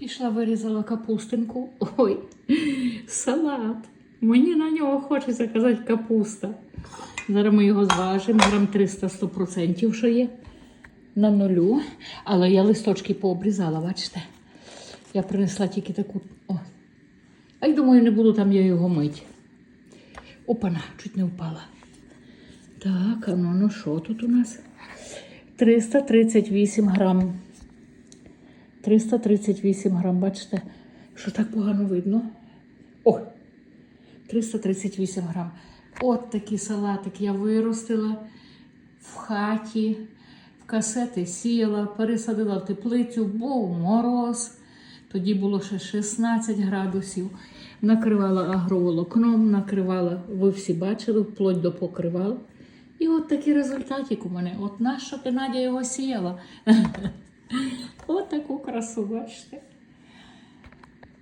Пішла, вирізала капустинку. Ой, салат. Мені на нього хочеться казати капуста. Зараз ми його зважимо, грам 300 100%, що є на нулю. Але я листочки пообрізала, бачите? Я принесла тільки таку. О. А й думаю, не буду там я його мить. Опана, чуть не впала. Так, а ну, ну що тут у нас? 338 грам. 338 грам, бачите, що так погано видно. О! 338 грам. От такий салатик я виростила в хаті, в касети сіяла, пересадила в теплицю, був мороз. Тоді було ще 16 градусів. Накривала агроволокном, накривала, ви всі бачили, вплоть до покривала. І от такий результатик у мене. От ти Надя його сіяла? От таку красу, бачите.